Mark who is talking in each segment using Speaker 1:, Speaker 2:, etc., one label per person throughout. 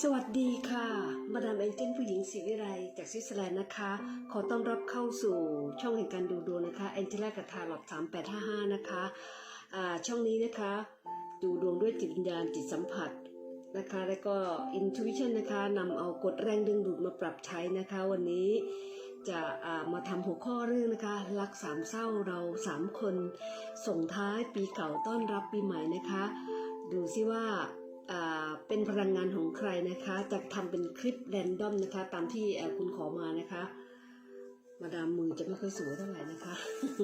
Speaker 1: สวัสดีค่ะ มาดามเอนเจนผู้หญิงศรีวิไลจากสวิตเซอร์แลนด์นะคะ ขอต้อนรับเข้าสู่ช่องแห่งการดูดวงนะคะแอนเจล่ากับทาร์ลอต3855 นะคะอ่าช่องนี้นะคะ ดูดวงด้วยจิตวิญญาณจิตสัมผัสนะคะ แล้วก็ intuition นะคะนำเอากฎแรงดึงดูดมาปรับใช้นะคะ วันนี้จะอ่ามาทำหัวข้อเรื่องนะคะ รักสามเศร้าเราสามคน ส่งท้ายปีเก่าต้อนรับปีใหม่นะคะ ดูซิว่า เป็นพลังงานของใครนะคะ จะทำเป็นคลิปแรนดอมนะคะ ตามที่คุณขอมานะคะ มาดามมือจะไม่ค่อยสวยเท่าไหร่นะคะ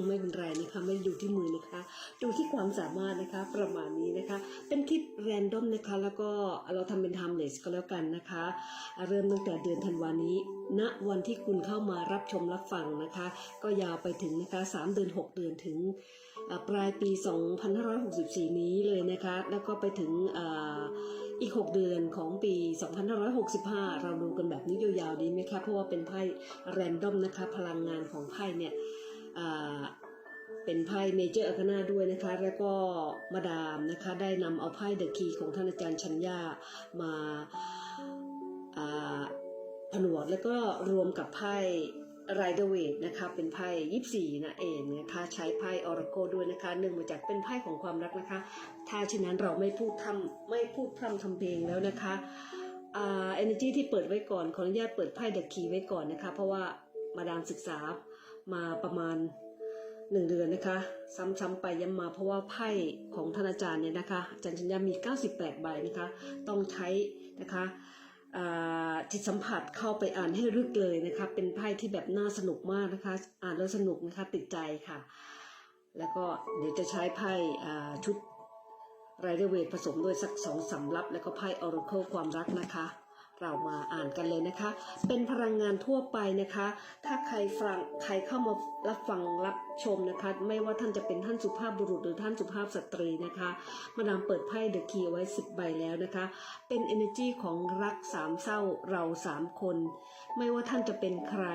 Speaker 1: ไม่เป็นไรนะคะ ไม่ดูที่มือนะคะ ดูที่ความสามารถนะคะ ประมาณนี้นะคะ เป็นคลิปแรนดอมนะคะ แล้วก็เราทำเป็น timeless ก็แล้วกันนะคะ เริ่มตั้งแต่เดือนธันวานี้ณวันที่คุณเข้ามารับชมรับฟังนะคะ ก็ยาวไปถึงนะคะ 3 เดือน 6 เดือนถึง ปลายปี 2564 นี้เลยนะคะ แล้วก็ไปถึงอีก 6 เดือนของปี 2565 เราดูกันแบบนี้ยาวๆดีไหมคะเพราะว่าเป็นไพ่แรนดอมนะคะ พลังงานของไพ่เนี่ยเป็นไพ่เมเจอร์อาคนาด้วยนะคะ แล้วก็มาดามนะคะ ได้นำเอาไพ่เดอะคีของท่านอาจารย์ชัญญามาผนวกแล้วก็รวมกับไพ่ ไรเดเวทนะคะเป็นไพ่ยิปซีนะเองนะคะใช้ไพ่ออร์โกด้วยนะคะเนื่องมาจากเป็นไพ่ของความรักนะคะ ถ้าเช่นนั้นเราไม่พูดทำไม่พูดพร่ำทำเพลงแล้วนะคะอ่า energy ที่เปิดไว้ก่อนขออนุญาตเปิดไพ่เดอะคีไว้ก่อนนะคะ เพราะว่ามาดามศึกษามาประมาณหนึ่งเดือนนะคะ ซ้ำๆไปย้ำมาเพราะว่าไพ่ของท่านอาจารย์เนี่ยนะคะอาจารย์ชัญญามี 98 ใบนะคะ ต้องใช้นะคะ จิตสัมผัสเข้าไปอ่านให้ลึกเลยนะคะ เป็นไพ่ที่แบบน่าสนุกมากนะคะ อ่านแล้วสนุกนะคะติดใจค่ะ แล้วก็เดี๋ยวจะใช้ไพ่ชุดไรเดอร์เวทผสมด้วยสักสองสำรับ แล้วก็ไพ่ออร์เคิลความรักนะคะ เรามาอ่านกันเลยนะคะ เป็นพลังงานทั่วไปนะคะ ถ้าใครฟังใครเข้ามารับฟังรับชมนะคะ ไม่ว่าท่านจะเป็นท่านสุภาพบุรุษหรือท่านสุภาพสตรีนะคะ มาดามเปิดไพ่เดอะคีไว้10ใบแล้วนะคะ เป็น energy ของรักสามเศร้าเราสามคน ไม่ว่าท่านจะเป็นใคร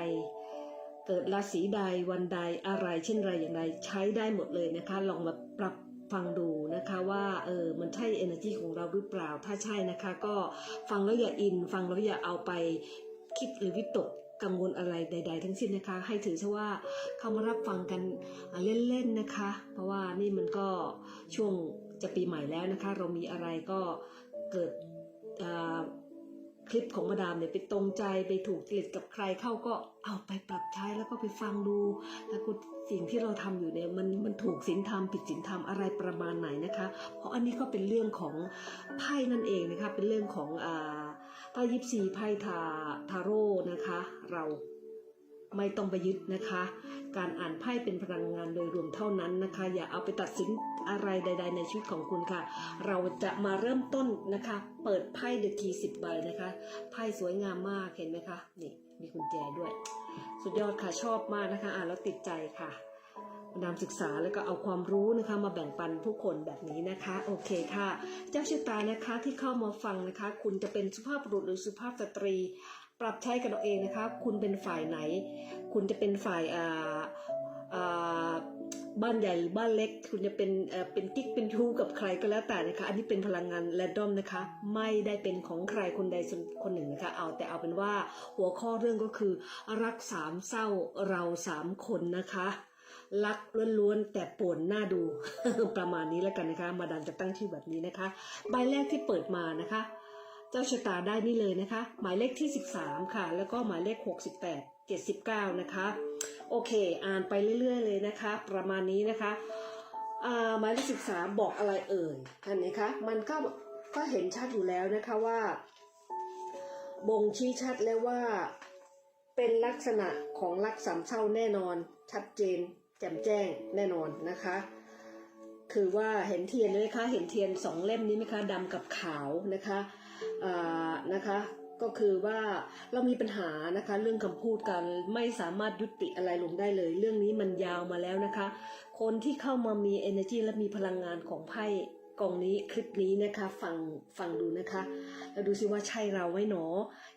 Speaker 1: เกิดราศีใดวันใดอะไรเช่นไรอย่างไรใช้ได้หมดเลยนะคะ ลองมาปรับ ฟังดูนะคะว่าเออมันใช่ energy ของเราหรือเปล่า ถ้าใช่นะคะ ก็ฟังแล้วอย่าอิน ฟังแล้วอย่าเอาไปคิดหรือวิตกกังวลอะไรใด ๆ ทั้งสิ้นนะคะ ให้ถือซะว่าเข้ามารับฟังกันเล่นๆนะคะ เพราะว่านี่มันก็ช่วงจะปีใหม่แล้วนะคะ เรามีอะไรก็เกิดอ่า คลิปของมาดามเนี่ยไปตรงใจไปถูกจริตกับใครเข้าก็เอาไปปรับใช้แล้วก็ไปฟังดู แล้วก็สิ่งที่เราทำอยู่เนี่ยมันมันถูกศีลธรรมผิดศีลธรรมอะไรประมาณไหนนะคะ เพราะอันนี้ก็เป็นเรื่องของไพ่นั่นเองนะคะเป็นเรื่องของอ่าไพ่ยิปซีไพ่ทาทาโร่นะคะ เรา ไม่ต้องไปยึดนะคะ การอ่านไพ่เป็นพลังงานโดยรวมเท่านั้นนะคะ อย่าเอาไปตัดสินอะไรใด ๆ ในชีวิตของคุณค่ะ เราจะมาเริ่มต้นนะคะ เปิดไพ่เดอะคีสิบใบนะคะไพ่สวยงามมากเห็นไหมคะนี่มีกุญแจด้วย สุดยอดค่ะชอบมากนะคะ อ่านแล้วติดใจค่ะมาดามศึกษาแล้วก็เอาความรู้นะคะมาแบ่งปันผู้คนแบบนี้นะคะ โอเคค่ะ เจ้าชะตานะคะที่เข้ามาฟังนะคะ คุณจะเป็นสุภาพบุรุษหรือสุภาพสตรี ปรับใช้กันเอาเองนะคะ คุณเป็นฝ่ายไหน คุณจะเป็นฝ่ายอ่าอ่าบ้านใหญ่หรือบ้านเล็ก คุณจะเป็นเออเป็นกิ๊กเป็นทูกับใครก็แล้วแต่นะคะ อันนี้เป็นพลังงานแรนดอมนะคะ ไม่ได้เป็นของใครคนใดคนหนึ่งนะคะ เอาแต่เอาเป็นว่าหัวข้อเรื่องก็คือ รักสามเศร้าเราสามคนนะคะรักล้วนๆแต่ป่วนหน้าดูประมาณนี้แล้วกันนะคะ มาดันจะตั้งชื่อแบบนี้นะคะ ใบแรกที่เปิดมานะคะ เจ้าชะตาได้นี่เลยนะคะ หมายเลขที่ 13 ค่ะ แล้วก็หมายเลข 68 79 นะคะ โอเค อ่านไปเรื่อย ๆ เลยนะคะ ประมาณนี้นะคะหมายเลขสิบสามบอกอะไรเอ่ยอันนี้คะมันก็ก็เห็นชัดอยู่แล้วนะคะว่า บ่งชี้ชัดแล้วว่า เป็นลักษณะของรักสามเศร้าแน่นอน ชัดเจน แจ่มแจ้งแน่นอนนะคะ คือว่าเห็นเทียนไหมคะ เห็นเทียนสองเล่มนี้ไหมคะดำกับขาวนะคะ นะคะก็คือว่าเรามีปัญหานะคะเรื่องคำพูดกันไม่สามารถยุติอะไรลงได้เลย เรื่องนี้มันยาวมาแล้วนะคะ คนที่เข้ามามี energy และมีพลังงานของไพ่ กล่องนี้คลิปนี้นะคะฟังฟังดูนะคะ แล้วดูซิว่าใช่เราไหมหนอ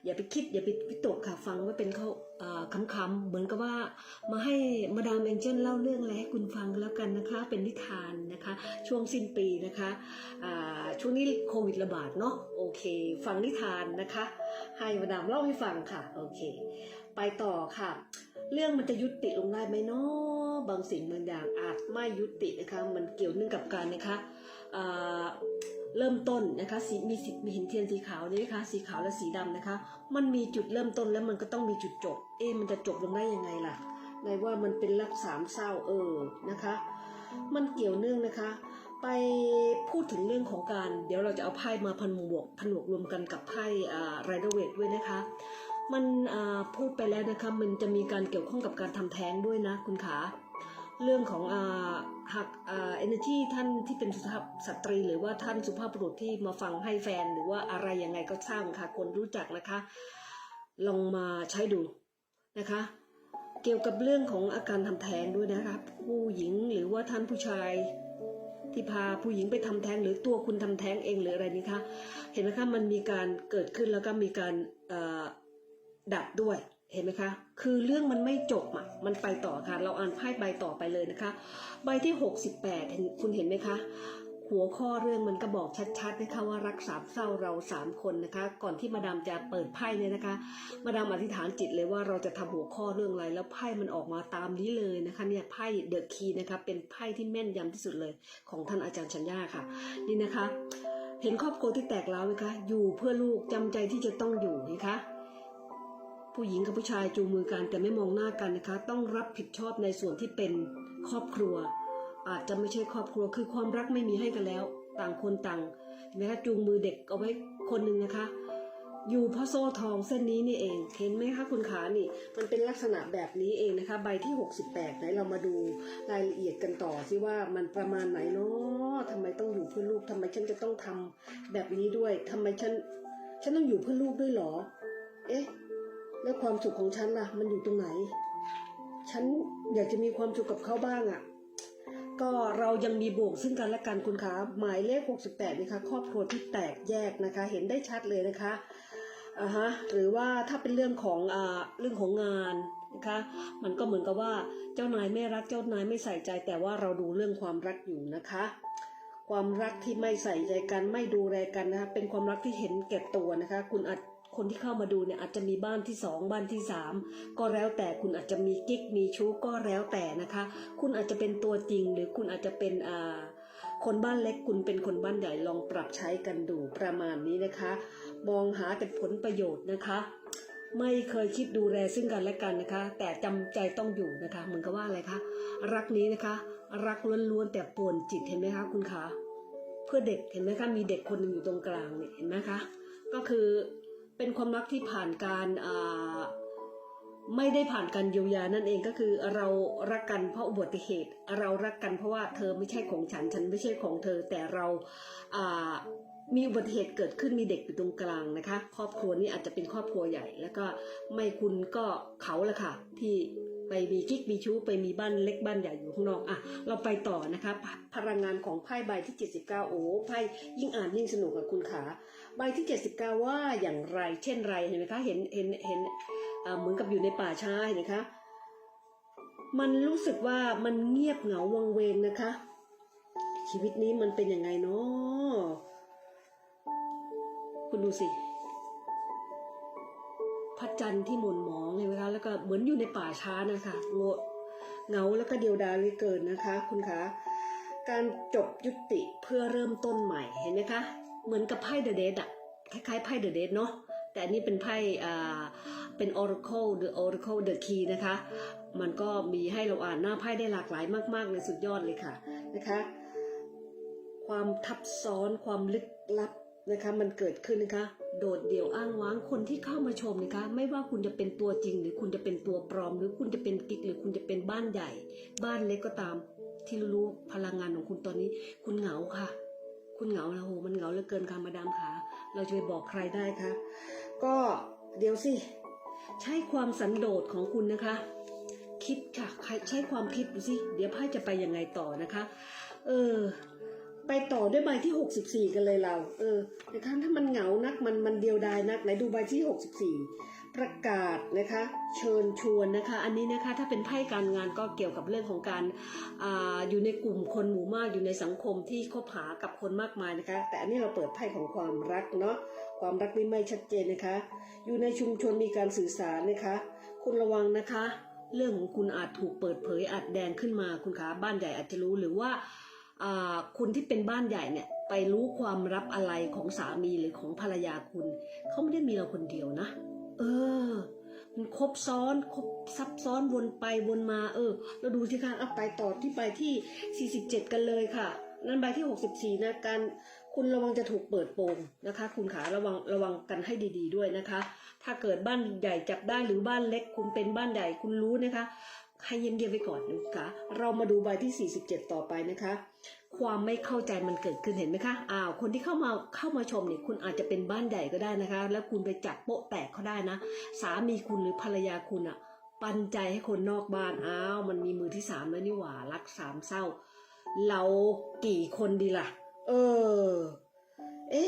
Speaker 1: อย่าไปคิดอย่าไปวิตกค่ะฟังไว้เป็นเขาคำๆเหมือนกับว่ามาให้มาดามแองเจิลเล่าเรื่องอะไรให้คุณฟังแล้วกันนะคะ เป็นนิทานนะคะ ช่วงสิ้นปีนะคะช่วงนี้โควิดระบาดเนาะโอเค ฟังนิทานนะคะ ให้มาดามเล่าให้ฟังค่ะโอเค ไปต่อค่ะ เรื่องมันจะยุติลงได้ไหมเนาะบางสิ่งบางอย่างอาจไม่ยุตินะคะ มันเกี่ยวเนื่องกับการนะคะ เริ่มต้นนะคะสีมีสีมีเห็นเทียนสีขาวนี่นะคะสีขาวและสีดำนะคะ มันมีจุดเริ่มต้นแล้วมันก็ต้องมีจุดจบ เอ๊มันจะจบลงได้ยังไงล่ะในว่ามันเป็นรักสามเศร้าเออนะคะ มันเกี่ยวเนื่องนะคะ ไปพูดถึงเรื่องของการ เดี๋ยวเราจะเอาไพ่มาพันบวกผนวกรวมกันกับไพ่ไรเดอร์เวทด้วยนะคะ มันพูดไปแล้วนะคะมันจะมีการเกี่ยวข้องกับการทำแท้งด้วยนะคุณขา เรื่องของอาหักเอ่า energy ท่านที่เป็นสุภาพสตรี หรือว่าท่านสุภาพบุรุษที่มาฟังให้แฟน หรือว่าอะไรยังไงก็ทราบค่ะ คนรู้จักนะคะ ลองมาใช้ดูนะคะ เกี่ยวกับเรื่องของอาการทำแท้งด้วยนะคะผู้หญิงหรือว่าท่านผู้ชายที่พาผู้หญิงไปทำแท้ง หรือตัวคุณทำแท้งเองหรืออะไรนี่คะเห็นไหมคะมันมีการเกิดขึ้นแล้วก็มีการดับด้วย เห็นไหมคะ คือเรื่องมันไม่จบอะ มันไปต่อค่ะ เราอ่านไพ่ใบต่อไปเลยนะคะ ใบที่ 68เห็นคุณเห็นไหมคะ หัวข้อเรื่องมันก็บอกชัดๆนะคะว่ารักสามเศร้าเราสามคนนะคะ ก่อนที่มาดามจะเปิดไพ่เนี่ยนะคะ มาดามอธิษฐานจิตเลยว่าเราจะทำหัวข้อเรื่องอะไร แล้วไพ่มันออกมาตามนี้เลยนะคะ เนี่ยไพ่เดอะคีนะคะ เป็นไพ่ที่แม่นยำที่สุดเลย ของท่านอาจารย์ชัญญาค่ะ นี่นะคะ เห็นครอบครัวที่แตกร้วไหมคะ อยู่เพื่อลูกจำใจที่จะต้องอยู่นะคะ ผู้หญิงกับผู้ชายจูงมือกันแต่ไม่มองหน้ากันนะคะ ต้องรับผิดชอบในส่วนที่เป็นครอบครัว อาจจะไม่ใช่ครอบครัวคือความรักไม่มีให้กันแล้ว ต่างคนต่างเห็นไหมคะจูงมือเด็กเอาไว้คนหนึ่งนะคะ อยู่เพราะโซ่ทองเส้นนี้นี่เองเห็นไหมคะคุณขานี่ มันเป็นลักษณะแบบนี้เองนะคะ ใบที่ 68ไหนเรามาดูรายละเอียดกันต่อสิว่ามันประมาณไหนเนาะทำไมต้องอยู่เพื่อลูกทำไมฉันจะต้องทำแบบนี้ด้วยทำไมฉันฉันต้องอยู่เพื่อลูกด้วยหรอ เอ๊ะ แล้วความสุขของฉันล่ะ มันอยู่ตรงไหน ฉันอยากจะมีความสุขกับเขาบ้างอะ่ะ ก็เรายังมีบวกซึ่งกันและกันคุณคะหมายเลข 68นะคะครอบครัวที่แตกแยกนะคะ เห็นได้ชัดเลยนะคะอ่าฮะหรือว่าถ้าเป็นเรื่องของอ่าเรื่องของงานนะคะมันก็เหมือนกับว่าเจ้านายไม่รักเจ้านายไม่ใส่ใจ แต่ว่าเราดูเรื่องความรักอยู่นะคะ ความรักที่ไม่ใส่ใจกันไม่ดูแลกันนะคะเป็นความรักที่เห็นแก่ตัวนะคะ คุณอาจ คนที่เข้ามาดูเนี่ยอาจจะมีบ้านที่สองบ้านที่สามก็แล้วแต่คุณอาจจะมีกิ๊กมีชู้ก็แล้วแต่นะคะ คุณอาจจะเป็นตัวจริง หรือคุณอาจจะเป็นอ่าคนบ้านเล็กคุณเป็นคนบ้านใหญ่ลองปรับใช้กันดูประมาณนี้นะคะ มองหาแต่ผลประโยชน์นะคะ ไม่เคยคิดดูแลซึ่งกันและกันนะคะ แต่จำใจต้องอยู่นะคะเหมือนกับว่าอะไรคะรักนี้นะคะ รักล้วนๆแต่ปวนจิตเห็นไหมคะคุณคะเพื่อเด็กเห็นไหมคะมีเด็กคนหนึ่งอยู่ตรงกลางเนี่ยเห็นไหมคะก็คือ เป็นความรักที่ผ่านการอ่าไม่ได้ผ่านการเยียวยานั่นเองก็คือเรารักกันเพราะอุบัติเหตุ เรารักกันเพราะว่าเธอไม่ใช่ของฉัน ฉันไม่ใช่ของเธอ แต่เราอ่ามีอุบัติเหตุเกิดขึ้นมีเด็กอยู่ตรงกลางนะคะ ครอบครัวนี้อาจจะเป็นครอบครัวใหญ่ แล้วก็ไม่คุณก็เขาแหละค่ะ ที่ไปมีกิ๊กมีชู้ไปมีบ้านเล็กบ้านใหญ่อยู่ข้างนอกอะเราไปต่อนะคะพพลังงานของไพ่ใบที่ 79 โอ้ไพ่ยิ่งอ่านยิ่งสนุกกับคุณขา ใบที่ 79 ว่าอย่างไรเช่นไรเห็นไหมคะเห็นเห็นเห็นเหมือนกับอยู่ในป่าช้าเห็นไหมคะมันรู้สึกว่ามันเงียบเหงาวังเวงนะคะ ชีวิตนี้มันเป็นยังไงเนาะคุณดูสิพระจันทร์ที่หม่นหมองเห็นไหมคะแล้วก็เหมือนอยู่ในป่าช้านะคะโงะเหงาแล้วก็เดียวดายเลยเกินนะคะ คุณคะการจบยุติเพื่อเริ่มต้นใหม่เห็นไหมคะ เหมือนกับไพ่เดอะเดอะคล้ายๆไพ่เดอะเดเนาะแต่อันนี้เป็นไพ่อ่าเป็น Oracle The Oracle The Key นะคะ มันก็มีให้เราอ่านหน้าไพ่ได้หลากหลายมาก ๆ เลยสุดยอดเลยค่ะนะคะ ความทับซ้อนความลึกลับนะคะมันเกิดขึ้นนะคะ โดดเดี่ยวอ้างว้างคนที่เข้ามาชมนะคะ ไม่ว่าคุณจะเป็นตัวจริง หรือคุณจะเป็นตัวปลอม หรือคุณจะเป็นกิ๊กหรือคุณจะเป็นบ้านใหญ่ บ้านเล็กก็ตาม ที่รู้พลังงานของคุณตอนนี้ คุณเหงาค่ะ คุณเหงาแล้วโหมันเหงาเหลือเกินค่ะมาดามขาเราจะไปบอกใครได้คะก็เดี๋ยวสิ ใช้ความสันโดษของคุณนะคะ คิดค่ะใช้ความคิดดูสิเดี๋ยวพ่จะไปยังไงต่อนะคะ เออ ไปต่อด้วยใบที่ 64 กันเลยเรา เออนะคะถ้ามันเหงานักมันมันเดียวดายนักไหนดูใบที่ 64 ประกาศนะคะเชิญชวนนะคะ อันนี้นะคะถ้าเป็นไพ่การงานก็เกี่ยวกับเรื่องของการอาอยู่ในกลุ่มคนหมู่มากอยู่ในสังคมที่คบหากับคนมากมายนะคะ แต่อันนี้เราเปิดไพ่ของความรักเนาะความรักนี่ไม่ชัดเจนนะคะ อยู่ในชุมชนมีการสื่อสารนะคะ คุณระวังนะคะ เรื่องของคุณอาจถูกเปิดเผยอาจแดงขึ้นมาคุณคะบ้านใหญ่อาจจะรู้หรือว่าอ่าคุณที่เป็นบ้านใหญ่เนี่ยไปรู้ความลับอะไรของสามีหรือของภรรยาคุณเขาไม่ได้มีเราคนเดียวนะ เออ มันครบซ้อนครบซับซ้อนวนไปวนมา เออ เราดูสิคะเอาไปต่อที่ไปที่ 47 กันเลยค่ะ นั่นใบที่ 64 นะการคุณระวังจะถูกเปิดโปงนะคะ คุณขาระวังระวังกันให้ดี ๆ ด้วยนะคะ ถ้าเกิดบ้านใหญ่จับได้หรือบ้านเล็ก คุณเป็นบ้านใหญ่คุณรู้นะคะให้เยี่ยมๆไปก่อนนะคะ เรามาดูใบที่ 47 ต่อไปนะคะ ความไม่เข้าใจมันเกิดขึ้นเห็นไหมคะ อ้าว คนที่เข้ามาเข้ามาชมเนี่ยคุณอาจจะเป็นบ้านใหญ่ก็ได้นะคะ แล้วคุณไปจับโป๊ะแตกเขาได้นะ สามีคุณหรือภรรยาคุณอะปันใจให้คนนอกบ้าน อ้าว มันมีมือที่สามแล้วนี่หว่า รักสามเศร้า เรากี่คนดีล่ะ เออ เอ๊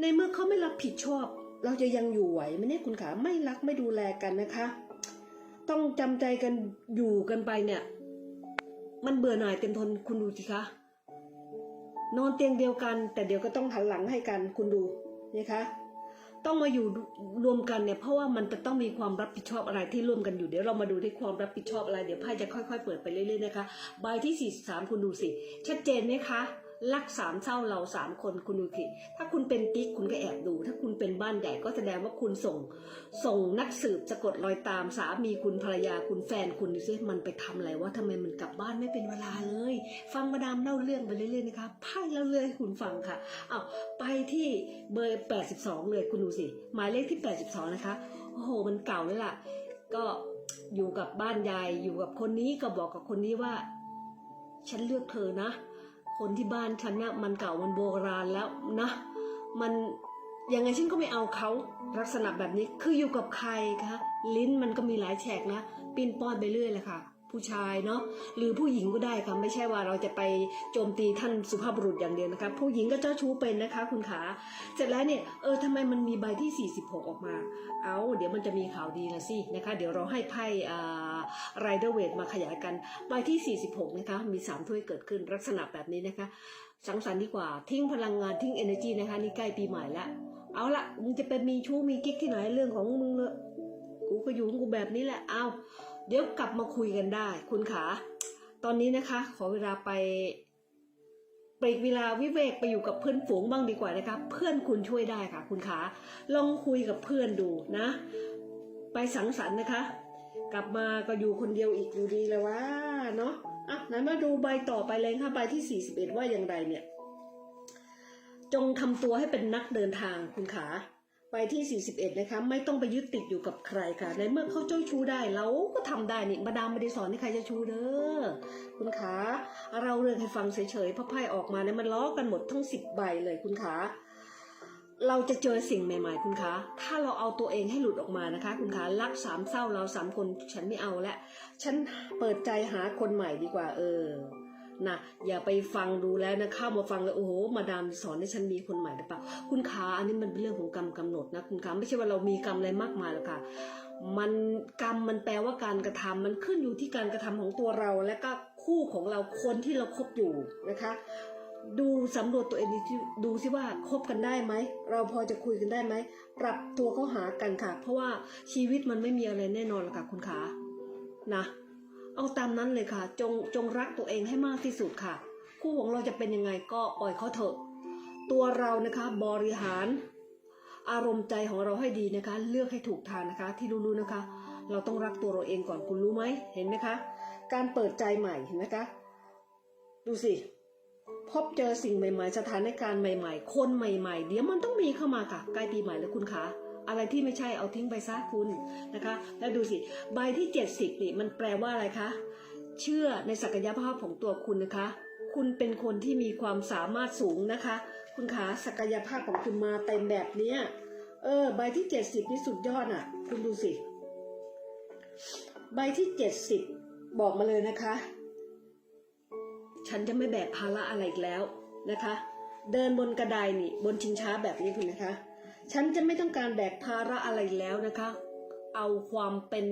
Speaker 1: ในเมื่อเขาไม่รับผิดชอบ เราจะยังอยู่ไหวไหมเนี่ยคุณขาไม่รักไม่ดูแลกันนะคะ ต้องจำใจกันอยู่กันไปเนี่ย มันเบื่อหน่ายเต็มทนคุณดูสิคะ นอนเตียงเดียวกัน แต่เดี๋ยวก็ต้องหันหลังให้กันคุณดูนะคะต้องมาอยู่รวมกันเนี่ยเพราะว่ามันจะต้องมีความรับผิดชอบอะไรที่ร่วมกันอยู่เดี๋ยวเรามาดูที่ความรับผิดชอบอะไรเดี๋ยวไพ่จะค่อยๆ เปิดไปเรื่อยๆนะคะใบที่ 43 คุณดูสิ ชัดเจนไหมคะ รักสามเศร้าเราสามคนคุณดูสิถ้าคุณเป็นกิ๊กคุณก็แอบดู ถ้าคุณเป็นบ้านใหญ่ก็แสดงว่าคุณส่ง ส่งนักสืบสะกดรอยตามสามีคุณภรรยาคุณแฟนคุณดูสิมันไปทำอะไรว่าทำไมมันกลับบ้านไม่เป็นเวลาเลย ฟังมาดามเล่าเรื่องไปเรื่อยๆนะคะไพ่เล่าเรื่องให้คุณฟังค่ะเอาไปที่เบอร์ 82 เลยคุณดูสิหมายเลขที่ 82 นะคะโอ้โหมันเก่าแล้วล่ะ ก็อยู่กับบ้านยายอยู่กับคนนี้ก็บอกกับคนนี้ว่า ฉันเลือกเธอนะ คนที่บ้านฉันนะ่ะมันเก่ามันโบราณแล้วนะ มันยังไงฉันก็ไม่เอาเขาลักษณะแบบนี้คืออยู่กับใครคะลิ้นมันก็มีหลายแฉกนะปีนป้อนไปเรื่อยเลยค่ะ ผู้ชายเนาะหรือผู้หญิงก็ได้ค่ะไม่ใช่ว่าเราจะไปโจมตีท่านสุภาพบุรุษอย่างเดียวนะคะผู้หญิงก็เจ้าชู้เป็นนะคะ คุณขาเสร็จแล้วเนี่ยเออทำไมมันมีใบที่ 46 ออกมา เอาเดี๋ยวมันจะมีข่าวดีละสินะคะ เดี๋ยวเราให้ไพ่ ไรเดอร์เวทมาขยายกันใบที่ 46 นะคะ มี 3 ถ้วยเกิดขึ้นลักษณะแบบนี้นะคะ สังสรรค์ดีกว่า ทิ้งพลังงานทิ้ง energy นะคะ นี่ใกล้ปีใหม่แล้วเอาละมึงจะเป็นมีชู้มีกิ๊กที่ไหนเรื่องของมึงเลยกูก็อยู่ของกูแบบนี้แหละ เอาเดี๋ยวกลับมาคุยกันได้ คุณขา ตอนนี้นะคะ ขอเวลาไปปลีกเวลาวิเวกไปอยู่กับเพื่อนฝูงบ้างดีกว่านะคะเพื่อนคุณช่วยได้ค่ะ คุณขาลองคุยกับเพื่อนดูนะ ไปสังสรรค์นะคะ กลับมาก็อยู่คนเดียวอีกอยู่ดีเลยว่าเนาะอะไหนมาดูใบต่อไปเลยค่ะใบที่ 41 ว่าอย่างไรเนี่ย จงทำตัวให้เป็นนักเดินทางคุณขาไปที่ 41 นะคะ ไม่ต้องไปยึดติดอยู่กับใครค่ะ ในเมื่อเขาเจ้าชู้ได้เราก็ทำได้นี่มาดามไม่ได้สอนให้ใครจะชู้เด้อคุณขาเราเรื่องให้ฟังเฉยๆพระไพ่ออกมาเนี่ยมันล้อกันหมดทั้ง 10 ใบเลยคุณขา เราจะเจอสิ่งใหม่ ๆ คุณคะ ถ้าเราเอาตัวเองให้หลุดออกมานะคะ คุณคะ รักสามเศร้าเราสามคนฉันไม่เอาแล้วฉันเปิดใจหาคนใหม่ดีกว่า เออ นะ อย่าไปฟังดูแล้วนะเข้ามาฟังแล้วโอ้โห มาดามสอนให้ฉันมีคนใหม่หรือเปล่า คุณขาอันนี้มันเป็นเรื่องของกรรมกำหนดนะคุณขาไม่ใช่ว่าเรามีกรรมอะไรมากมายหรอกค่ะ มันกรรมมันแปลว่าการกระทำมันขึ้นอยู่ที่การกระทำของตัวเราและก็คู่ของเราคนที่เราคบอยู่นะคะ ดูสำรวจตัวเองดูสิว่าคบกันได้ไหม เราพอจะคุยกันได้ไหม ปรับตัวเข้าหากันค่ะ เพราะว่าชีวิตมันไม่มีอะไรแน่นอนหรอกค่ะคุณขานะ เอาตามนั้นเลยค่ะ จงจงรักตัวเองให้มากที่สุดค่ะ คู่ของเราจะเป็นยังไงก็ปล่อยเขาเถอะ ตัวเรานะคะบริหาร อารมณ์ใจของเราให้ดีนะคะ เลือกให้ถูกทางนะคะ ที่รู้ๆนะคะ เราต้องรักตัวเราเองก่อนคุณรู้ไหมเห็นไหมคะ การเปิดใจใหม่เห็นไหมคะ ดูสิ พบเจอสิ่งใหม่ๆ สถานการณ์ใหม่ ๆ คนใหม่ๆ เดี๋ยวมันต้องมีเข้ามาค่ะใกล้ปีใหม่แล้วคุณคะอะไรที่ไม่ใช่เอาทิ้งไปซะคุณนะคะ แล้วดูสิใบที่ 70นี่มันแปลว่าอะไรคะเชื่อในศักยภาพของตัวคุณนะคะ คุณเป็นคนที่มีความสามารถสูงนะคะ คุณคะศักยภาพของคุณมาเต็มแบบเนี้ยเออ ใบที่ 70นี่สุดยอดอะ คุณดูสิ ใบที่ 70 บอกมาเลยนะคะ ฉันจะไม่แบกภาระอะไรอีกแล้วนะคะ เดินบนกระไดนี่บนชิงช้าแบบนี้คุณนะคะ ฉันจะไม่ต้องการแบกภาระอะไรอีกแล้วนะคะ เอาความเป็น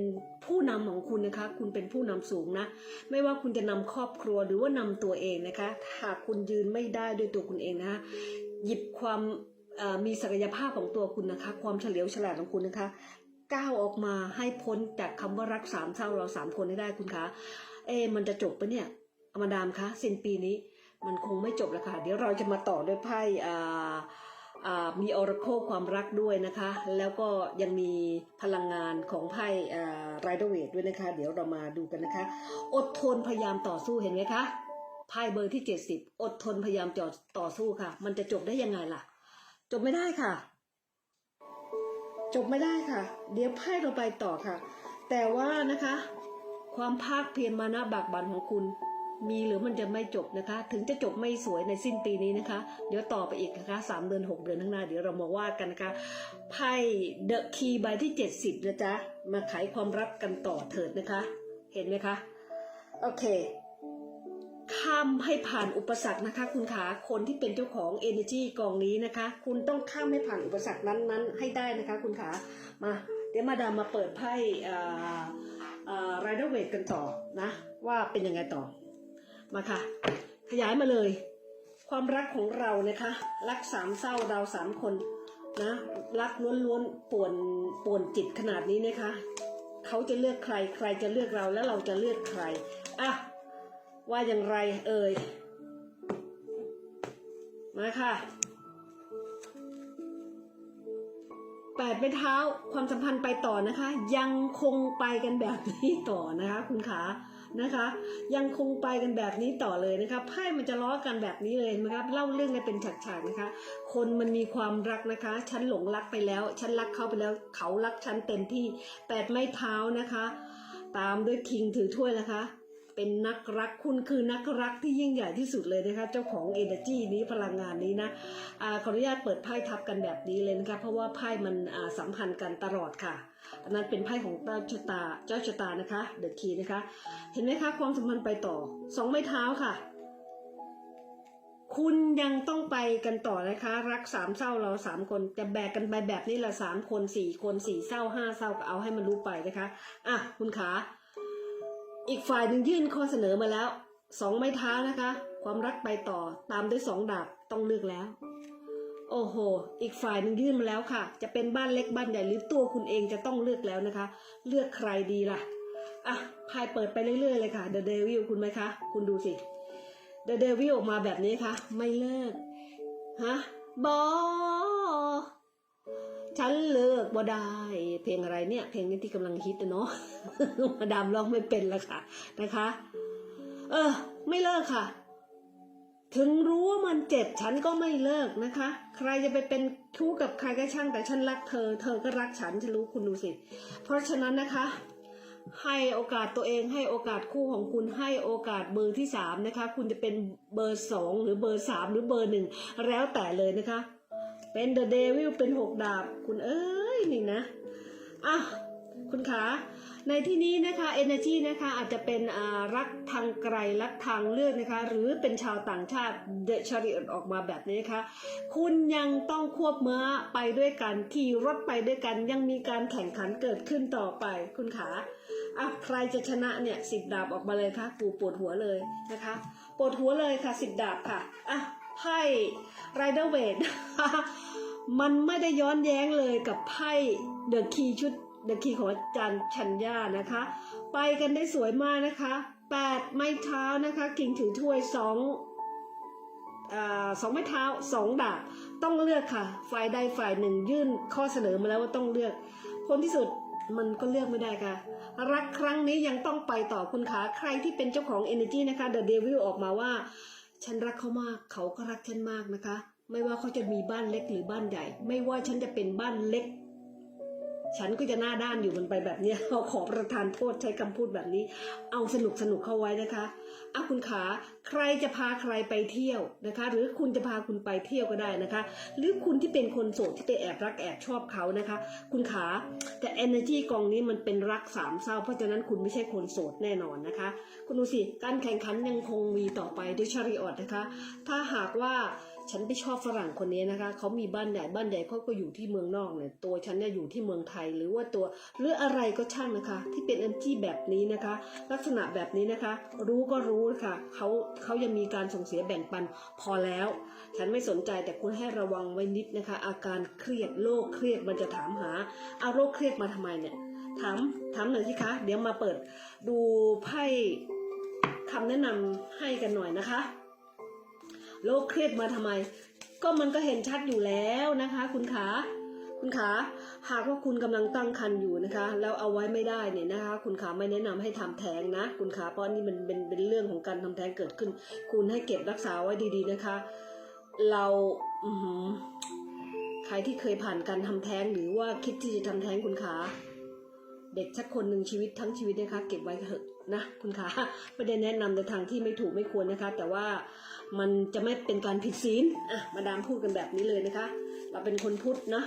Speaker 1: ผู้นำของคุณนะคะ คุณเป็นผู้นำสูงนะ ไม่ว่าคุณจะนำครอบครัวหรือว่านำตัวเองนะคะ หากคุณยืนไม่ได้ด้วยตัวคุณเองนะคะหยิบความมีศักยภาพของตัวคุณนะคะ ความเฉลียวฉลาดของคุณนะคะก้าวออกมาให้พ้นจากคำว่ารักสามเศร้าเราสามคนให้ได้คุณคะ เอ มันจะจบปะเนี่ย มาดามคะสิ้นปีนี้ มันคงไม่จบแล้วค่ะ เดี๋ยวเราจะมาต่อด้วยไพ่อ่าอ่ามีออร์โคความรักด้วยนะคะ แล้วก็ยังมีพลังงานของไพ่ไรเดอร์เวทด้วยนะคะ เดี๋ยวเรามาดูกันนะคะ อดทนพยายามต่อสู้เห็นไหมคะไพ่เบอร์ที่ 70 อดทนพยายามจอต่อสู้ค่ะ มันจะจบได้ยังไงล่ะ จบไม่ได้ค่ะ จบไม่ได้ค่ะ เดี๋ยวไพ่เราไปต่อค่ะ แต่ว่านะคะ ความภาคเพียรมานะบากบันของคุณ มีหรือมันจะไม่จบนะคะ ถึงจะจบไม่สวยในสิ้นปีนี้นะคะ เดี๋ยวต่อไปอีกนะคะสามเดือนหกเดือนข้างหน้าเดี๋ยวเรามาว่ากันนะคะไพ่เดอะคีใบที่เจ็ดสิบนะจ๊ะมาไขความรักกันต่อเถิดนะคะ เห็นไหมคะโอเคข้ามให้ผ่านอุปสรรคนะคะ คุณขาคนที่เป็นเจ้าของ Energy กองนี้นะคะ คุณต้องข้ามให้ผ่านอุปสรรคนั้นๆ ให้ได้นะคะคุณขามาเดี๋ยวมาดามมาเปิดไพ่ไรเดอร์เวทกันต่อนะ ว่าเป็นยังไงต่อ มาค่ะ ขยายมาเลย ความรักของเรานะคะ รักสามเศร้าเราสามคนนะ รักล้วนๆป่วนป่วนจิตขนาดนี้นะคะเขาจะเลือกใคร ใครจะเลือกเราแล้วเราจะเลือกใครอะว่าอย่างไรเอ่ยมาค่ะแปดไม้เท้าความสัมพันธ์ไปต่อนะคะ ยังคงไปกันแบบนี้ต่อนะคะ คุณขา นะคะ ยังคงไปกันแบบนี้ต่อเลยนะคะไพ่มันจะล้อกันแบบนี้เลยนะครับเล่าเรื่องกันเป็นฉากๆนะคะ คนมันมีความรักนะคะ ฉันหลงรักไปแล้ว ฉันรักเขาไปแล้วเขารักฉันเต็มที่แปดไม้เท้านะคะ ตามด้วยคิงถือถ้วยนะคะ เป็นนักรักคุณคือนักรักที่ยิ่งใหญ่ที่สุดเลยนะคะ เจ้าของ Energy นี้พลังงานนี้นะอาขออนุญาตเปิดไพ่ทับกันแบบนี้เลยนะคะเพราะว่าไพ่มันสัมพันธ์กันตลอดค่ะอันนั้นเป็นไพ่ของเจ้าชะตาเจ้าชะตานะคะเดอะคีนะคะ เห็นไหมคะความสัมพันธ์ไปต่อสองไม้เท้าค่ะ คุณยังต้องไปกันต่อนะคะ รักสามเศร้าเราสามคนจะแบกกันไปแบบนี้ละสามคนสี่คนสี่เศร้าห้าเศร้าก็เอาให้มันรู้ไปนะคะอะคุณขา อีกฝ่ายหนึ่งยื่นข้อเสนอมาแล้วสองไม้เท้านะคะ ความรักไปต่อตามด้วยสองดาบต้องเลือกแล้ว โอ้โห อีกฝ่ายหนึ่งยื่นมาแล้วค่ะ จะเป็นบ้านเล็กบ้านใหญ่หรือตัวคุณเองจะต้องเลือกแล้วนะคะ เลือกใครดีล่ะอะพายเปิดไปเรื่อยๆเลยค่ะ The Devil คุณไหมคะ คุณดูสิ The Devil ออกมาแบบนี้ค่ะ ไม่เลิกฮะบอ ฉันเลิกบ่ได้ เพลงอะไรเนี่ย เพลงนี้ที่กำลังฮิตเนาะมาดามร้องไม่เป็นละค่ะนะคะ เออ ไม่เลิกค่ะ ถึงรู้ว่ามันเจ็บฉันก็ไม่เลิกนะคะ ใครจะไปเป็นชู้กับใครก็ช่างแต่ฉันรักเธอ เธอก็รักฉันฉันรู้คุณดูสิ เพราะฉะนั้นนะคะ ให้โอกาสตัวเองให้โอกาสคู่ของคุณให้โอกาสเบอร์ที่สามนะคะ คุณจะเป็นเบอร์สองหรือเบอร์สามหรือเบอร์หนึ่งแล้วแต่เลยนะคะ เป็นเดอะเดวิลเป็นหกดาบ คุณเอ้ยนี่นะอะคุณขาในที่นี้นะคะ Energy นะคะอาจจะเป็นอารักทางไกลรักทางเลือกนะคะ หรือเป็นชาวต่างชาติเดชริอออกมาแบบนี้นะคะ คุณยังต้องควบม้าไปด้วยกันขี่รถไปด้วยกันยังมีการแข่งขันเกิดขึ้นต่อไป คุณขาอะใครจะชนะเนี่ยสิบดาบออกมาเลยค่ะกูปวดหัวเลยนะคะ ปวดหัวเลยค่ะสิบดาบค่ะอะ ไพ่ไรเดอร์เวทมันไม่ได้ย้อนแย้งเลยกับไพ่เดอะคีชุดเดอะคีของอาจารย์ชัญญานะคะ ไปกันได้สวยมากนะคะแปดไม้เท้านะคะกิ่งถือถ้วยสองสองไม้เท้าสองดาบต้องเลือกค่ะ ฝ่ายใดฝ่ายหนึ่งยื่นข้อเสนอมาแล้วว่าต้องเลือกคนที่สุดมันก็เลือกไม่ได้ค่ะ รักครั้งนี้ยังต้องไปต่อคุณขาใครที่เป็นเจ้าของ Energy นะคะ The Devil ออกมาว่า ฉันรักเขามาก เขาก็รักฉันมากนะคะ ไม่ว่าเขาจะมีบ้านเล็กหรือบ้านใหญ่ ไม่ว่าฉันจะเป็นบ้านเล็ก ฉันก็จะหน้าด้านอยู่มันไปแบบนี้เราขอประทานโทษใช้คำพูดแบบนี้ เอาสนุกสนุกเข้าไว้นะคะอะคุณขาใครจะพาใครไปเที่ยวนะคะ หรือคุณจะพาคุณไปเที่ยวก็ได้นะคะ หรือคุณที่เป็นคนโสดที่ไปแอบรักแอบชอบเขานะคะ คุณขาแต่ energy กองนี้มันเป็นรักสามเศร้า เพราะฉะนั้นคุณไม่ใช่คนโสดแน่นอนนะคะ คุณดูสิการแข่งขันยังคงมีต่อไปด้วยชาริออตนะคะ ถ้าหากว่า ฉันไปชอบฝรั่งคนนี้นะคะเขามีบ้านใหญ่บ้านใหญ่เขาก็อยู่ที่เมืองนอกเนี่ยตัวฉันเนี่ยอยู่ที่เมืองไทยหรือว่าตัวหรืออะไรก็ช่างนะคะ ที่เป็น energy แบบนี้นะคะ ลักษณะแบบนี้นะคะ รู้ก็รู้ค่ะเขาเขายังมีการส่งเสียแบ่งปันพอแล้ว ฉันไม่สนใจแต่คุณให้ระวังไว้นิดนะคะ อาการเครียดโรคเครียดมันจะถามหาเอาโรคเครียดมาทำไมเนี่ยถามถามหน่อยสิคะ เดี๋ยวมาเปิดดูไพ่คำแนะนำให้กันหน่อยนะคะ โรคเครียดมาทำไม ก็มันก็เห็นชัดอยู่แล้วนะคะ คุณขาคุณขาหากว่าคุณกำลังตั้งครรภ์อยู่นะคะ แล้วเอาไว้ไม่ได้เนี่ยนะคะ คุณขาไม่แนะนำให้ทำแท้งนะ คุณขาเพราะนี่มันเป็นเป็นเรื่องของการทำแท้งเกิดขึ้น คุณให้เก็บรักษาไว้ดีๆนะคะ เราอืใครที่เคยผ่านการทำแท้งหรือว่าคิดที่จะทำแท้งคุณขาเด็กสักคนหนึ่งชีวิตทั้งชีวิตนะคะ เก็บไว้เถอะ นะคุณขาไม่ได้แนะนำในทางที่ไม่ถูกไม่ควรนะคะ แต่ว่ามันจะไม่เป็นการผิดศีลอะมาดามพูดกันแบบนี้เลยนะคะ เราเป็นคนพุทธนะ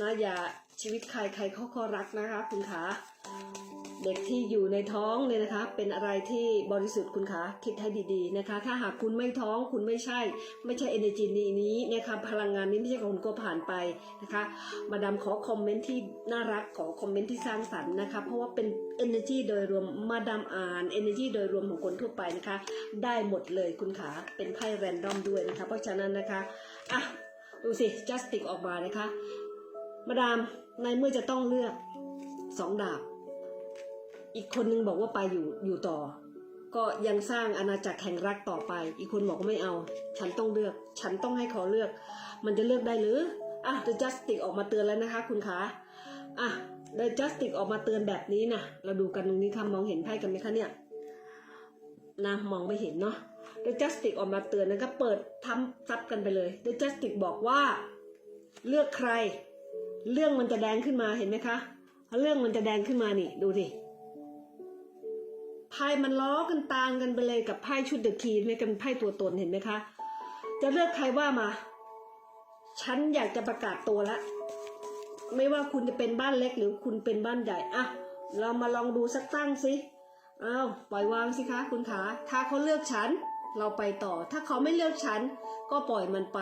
Speaker 1: นะอย่าชีวิตใครใครเขาก็รักนะคะ คุณขา เด็กที่อยู่ในท้องเนี่ยนะคะ เป็นอะไรที่บริสุทธิ์คุณขาคิดให้ดีๆนะคะ ถ้าหากคุณไม่ท้องคุณไม่ใช่ ไม่ใช่ energy นี้นี้นะคะพลังงานนี้ไม่ใช่ของคุณก็ผ่านไปนะคะ มาดามขอคอมเมนต์ที่น่ารักขอคอมเมนต์ที่สร้างสรรค์นะคะ เพราะว่าเป็น energy โดยรวมมาดามอ่าน energy โดยรวมของคนทั่วไปนะคะ ได้หมดเลยคุณขาเป็นไพ่แรนดอมด้วยนะคะ เพราะฉะนั้นนะคะอะดูสิ justice ออกมานะคะ มาดามในเมื่อจะต้องเลือกสองดาบ อีกคนนึงบอกว่าไปอยู่อยู่ต่อ ก็ยังสร้างอาณาจักรแห่งรักต่อไป อีกคนบอกว่าไม่เอา ฉันต้องเลือก ฉันต้องให้เขาเลือก มันจะเลือกได้หรืออะ The Justice ออกมาเตือนแล้วนะคะ คุณคะอะ The Justice ออกมาเตือนแบบนี้นะเราดูกันตรงนี้ค่ะมองเห็นไพ่กันไหมคะเนี่ยนะมองไม่เห็นเนาะ The Justice ออกมาเตือนนะคะเปิดทำซับกันไปเลย The Justice บอกว่าเลือกใคร เรื่องมันจะแดงขึ้นมาเห็นไหมคะ เรื่องมันจะแดงขึ้นมานี่ดูดิ ไพ่มันล้อกันตามกันไปเลยกับไพ่ชุดเดอะคีเนี่ยกันไพ่ตัวตนเห็นไหมคะ จะเลือกใครว่ามา ฉันอยากจะประกาศตัวละ ไม่ว่าคุณจะเป็นบ้านเล็กหรือคุณเป็นบ้านใหญ่อะเรามาลองดูสักตั้งสิอ้าวปล่อยวางสิคะคุณขาถ้าเขาเลือกฉัน เราไปต่อ ถ้าเขาไม่เลือกฉัน ก็ปล่อยมันไป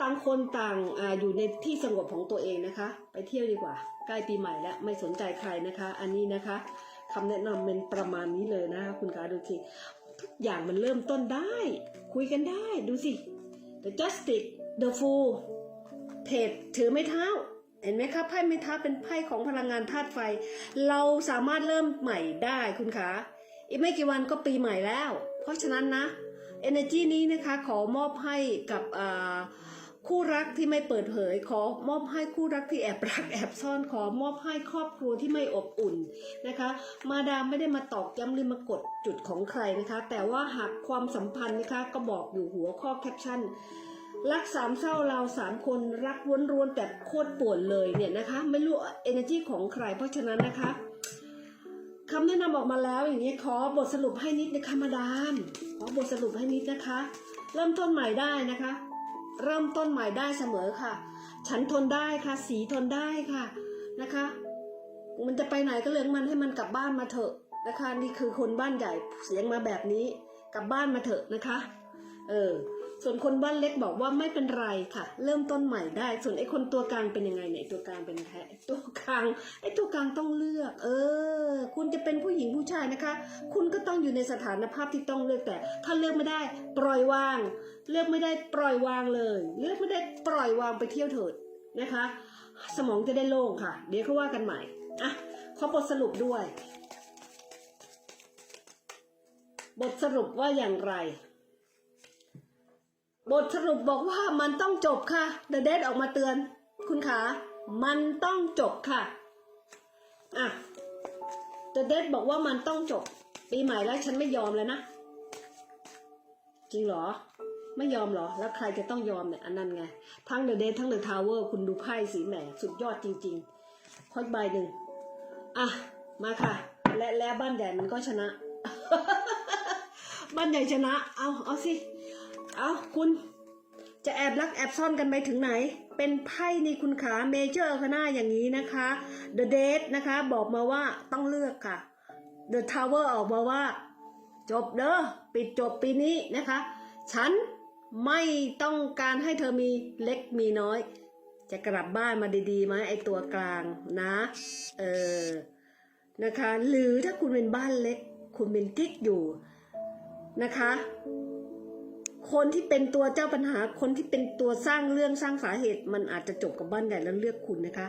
Speaker 1: ต่างคนต่างอาอยู่ในที่สงบของตัวเองนะคะ ไปเที่ยวดีกว่า ใกล้ปีใหม่แล้วไม่สนใจใครนะคะ อันนี้นะคะ คำแนะนำเป็นประมาณนี้เลยนะคะคุณขาดูสิ ทุกอย่างมันเริ่มต้นได้ คุยกันได้ดูสิ The Justice The Fool เพจถือไม้เท้า เห็นไหมคะไพ่ไม้เท้าเป็นไพ่ของพลังงานธาตุไฟ เราสามารถเริ่มใหม่ได้คุณคะอีกไม่กี่วันก็ปีใหม่แล้ว เพราะฉะนั้นนะ energy นี้นะคะขอมอบให้กับอ่า คู่รักที่ไม่เปิดเผย ขอมอบให้คู่รักที่แอบรักแอบซ่อนขอมอบให้ครอบครัวที่ไม่อบอุ่นนะคะ มาดามไม่ได้มาตอกย้ำหรือมากดจุดของใครนะคะ แต่ว่าหากความสัมพันธ์นะคะก็บอกอยู่หัวข้อแคปชั่นรักสามเศร้าเราสามคนรักร้วนๆแต่โคตรป่วนเลยเนี่ยนะคะ ไม่รู้ energy ของใครเพราะฉะนั้นนะคะคำแนะนำออกมาแล้วอย่างนี้ขอบทสรุปให้นิดนะคะมาดามขอบทสรุปให้นิดนะคะ เริ่มต้นใหม่ได้นะคะ เริ่มต้นใหม่ได้เสมอค่ะ ฉันทนได้ค่ะ สีทนได้ค่ะนะคะ มันจะไปไหนก็เรื่องมันให้มันกลับบ้านมาเถอะนะคะ นี่คือคนบ้านใหญ่เสียงมาแบบนี้ กลับบ้านมาเถอะนะคะ เออ ส่วนคนบ้านเล็กบอกว่าไม่เป็นไรค่ะ เริ่มต้นใหม่ได้ ส่วนไอ้คนตัวกลางเป็นยังไงเนี่ยไอ้ตัวกลางเป็นแท้ตัวกลางไอ้ตัวกลางต้องเลือก เออ คุณจะเป็นผู้หญิงผู้ชายนะคะ คุณก็ต้องอยู่ในสถานภาพที่ต้องเลือกแต่ ถ้าเลือกไม่ได้ ปล่อยวาง เลือกไม่ได้ปล่อยวางเลย เลือกไม่ได้ปล่อยวางไปเที่ยวเถิดนะคะ สมองจะได้โล่งค่ะ เดี๋ยวเขาว่ากันใหม่อะขอบทสรุปด้วย บทสรุปว่าอย่างไร บทสรุปบอกว่ามันต้องจบค่ะ The Dead ออกมาเตือน คุณขา มันต้องจบค่ะ อะ The Dead บอกว่ามันต้องจบ ปีใหม่แล้วฉันไม่ยอมแล้วนะ จริงเหรอ ไม่ยอมเหรอ แล้วใครจะต้องยอมเนี่ย อันนั้นไง ทั้ง The Dead ทั้ง The Tower คุณดูไพ่สีแหมสุดยอดจริงขออีกใบหนึ่ง อะ มาค่ะ และแล้วบ้านใหญ่มันก็ชนะ บ้านใหญ่ชนะ เอาเอาสิ เอาคุณ จะแอบรักแอบซ่อนกันไปถึงไหน เป็นไพ่นี่คุณขาเมเจอร์คณาอย่างนี้นะคะ The Date นะคะ บอกมาว่าต้องเลือกค่ะ The Tower ออกมาว่า จบเด้อปิดจบปีนี้นะคะ ฉันไม่ต้องการให้เธอมีเล็กมีน้อย จะกลับบ้านมาดีๆไหมไอตัวกลางนะ เออ นะคะ หรือถ้าคุณเป็นบ้านเล็ก คุณเป็นกิ๊กอยู่นะคะ คนที่เป็นตัวเจ้าปัญหาคนที่เป็นตัวสร้างเรื่องสร้างสาเหตุ มันอาจจะจบกับบ้านใหญ่แล้วเลือกคุณนะคะ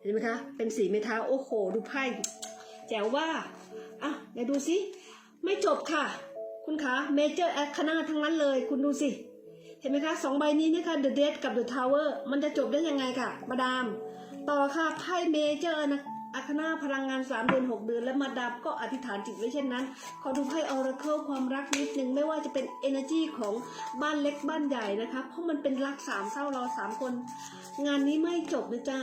Speaker 1: เห็นไหมคะ เป็นสีเมทาโอ้โห ดูไพ่แจ๋วว่าอะเดี๋ยวดูสิไม่จบค่ะ คุณคะเมเจอร์แอคคณาทั้งนั้นเลย คุณดูสิ เห็นไหมคะสองใบนี้นะคะ The Dead กับ The Tower มันจะจบได้ยังไงค่ะ มาดาม ต่อค่ะไพ่เมเจอร์นะ อาคณาพลังงาน 3 เดือน 6 เดือน และมาดามก็อธิษฐานจิตไว้เช่นนั้น ขอดูไพ่ Oracle ความรักนิดนึงไม่ว่าจะเป็น Energy ของบ้านเล็กบ้านใหญ่นะคะ เพราะมันเป็นรักสามเศร้าเราสามคน งานนี้ไม่จบนะจ๊ะ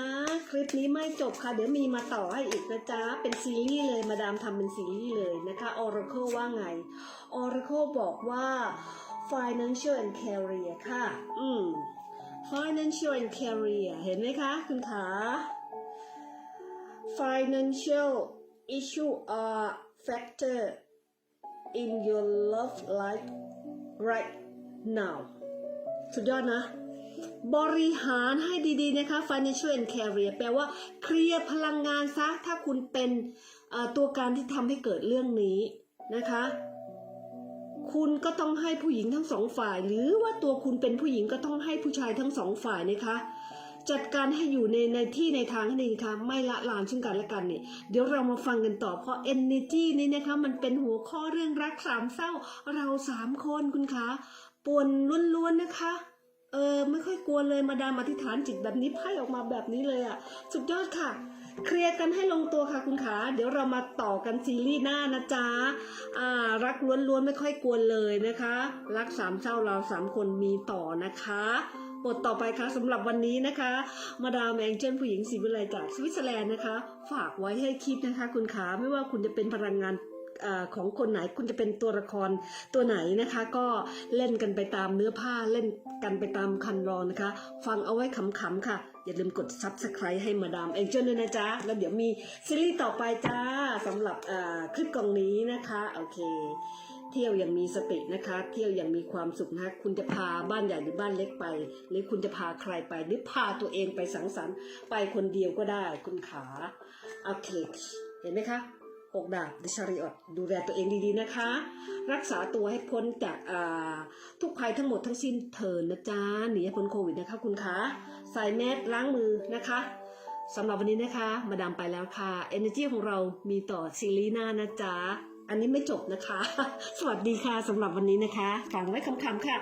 Speaker 1: คลิปนี้ไม่จบค่ะ เดี๋ยวมีมาต่อให้อีกนะจ๊ะ เป็นซีรีส์เลยมาดามทำเป็นซีรีส์เลยนะคะ Oracle ว่าไง Oracle บอกว่า financial and career ค่ะ อืม financial and career เห็นไหมคะ คุณขา financial issue are factor in your love life right now สุดยอดนะ บริหารให้ดีๆนะคะ financial and career แปลว่าเคลียร์พลังงานซะ ถ้าคุณเป็นตัวการที่ทำให้เกิดเรื่องนี้นะคะ คุณก็ต้องให้ผู้หญิงทั้งสองฝ่าย หรือว่าตัวคุณเป็นผู้หญิงก็ต้องให้ผู้ชายทั้งสองฝ่ายนะคะ จัดการให้อยู่ในในที่ในทางให้ดีนะคะไม่ละลานซึ่งกันและกันเนี่ยเดี๋ยวเรามาฟังกันต่อเพราะ energy นี้นะคะมันเป็นหัวข้อเรื่องรักสามเศร้า เราสามคนคุณคะป่วนล้วนๆนะคะเออไม่ค่อยกลัวเลยมาดามอธิษฐานจิตแบบนี้ไพ่ออกมาแบบนี้เลยอะ่ะ สุดยอดค่ะ เคลียร์กันให้ลงตัวค่ะคุณขา เดี๋ยวเรามาต่อกันซีรีส์หน้านะจ๊ะอ่ารักล้วนๆไม่ค่อยกวนเลยนะคะ รักสามเศร้าเราสามคนมีต่อนะคะ บทต่อไปค่ะสำหรับวันนี้นะคะ มาดามแองเจิลผู้หญิงศรีวิไลจากสวิตเซอร์แลนด์นะคะ ฝากไว้ให้คิดนะคะคุณขาไม่ว่าคุณจะเป็นพลังงานอของคนไหนคุณจะเป็นตัวละครตัวไหนนะคะ ก็เล่นกันไปตามเนื้อผ้าเล่นกันไปตามคันรองนะคะ ฟังเอาไว้ขำๆค่ะ อย่าลืมกด subscribe ให้มาดามแองเจิลด้วยนะจ๊ะ แล้วเดี๋ยวมีซีรีส์ต่อไปจ้าสำหรับคลิปกล่องนี้นะคะ โอเค เที่ยวอย่างมีสตินะคะ เที่ยวอย่างมีความสุขนะคะคุณจะพาบ้านใหญ่หรือบ้านเล็กไป หรือคุณจะพาใครไป หรือพาตัวเองไปสังสรรค์ ไปคนเดียวก็ได้คุณขาโอเคเห็นไหมคะหกดาบดิชาริออตดูแลตัวเองดีๆนะคะ รักษาตัวให้พ้นจากทุกภัยทั้งหมดทั้งสิ้นเถินนะจ๊ะหนีให้พ้นโควิดนะคะคุณคะใส่แมสล้างมือนะคะสำหรับวันนี้นะคะ มาดามไปแล้วค่ะ Energy ของเรามีต่อซีรีส์หน้านะจ๊ะ อันนี้ไม่จบนะคะ สวัสดีค่ะสำหรับวันนี้นะคะฝังไว้คำๆค่ะ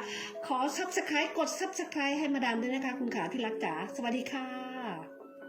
Speaker 1: ขอ subscribe กด subscribe ให้มาดามด้วยนะคะ คุณขาที่รักจ๋าสวัสดีค่ะ